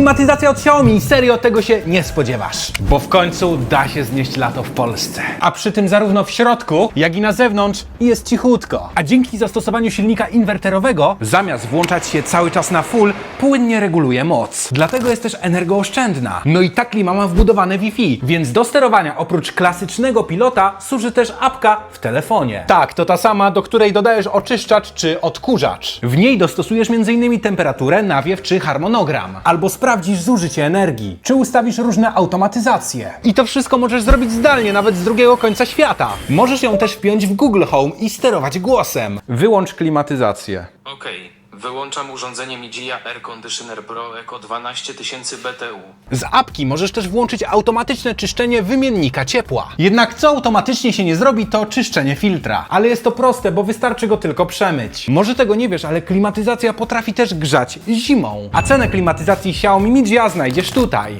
klimatyzacja od Xiaomi. Serio tego się nie spodziewasz. Bo w końcu da się znieść lato w Polsce. A przy tym zarówno w środku, jak i na zewnątrz jest cichutko. A dzięki zastosowaniu silnika inwerterowego, zamiast włączać się cały czas na full, płynnie reguluje moc. Dlatego jest też energooszczędna. No i ta klima ma wbudowane Wi-Fi, więc do sterowania oprócz klasycznego pilota służy też apka w telefonie. Tak, to ta sama, do której dodajesz oczyszczacz czy odkurzacz. W niej dostosujesz m.in. temperaturę, nawiew czy harmonogram. Albo sprawdzisz zużycie energii, czy ustawisz różne automatyzacje. I to wszystko możesz zrobić zdalnie, nawet z drugiego końca świata. Możesz ją też wpiąć w Google Home i sterować głosem. Wyłącz klimatyzację. Okej, wyłączam urządzenie Mijia Air Conditioner Pro Eco 12000 BTU. Z apki możesz też włączyć automatyczne czyszczenie wymiennika ciepła. Jednak co automatycznie się nie zrobi, to czyszczenie filtra. Ale jest to proste, bo wystarczy go tylko przemyć. Może tego nie wiesz, ale klimatyzacja potrafi też grzać zimą. A cenę klimatyzacji Xiaomi Mijia znajdziesz tutaj.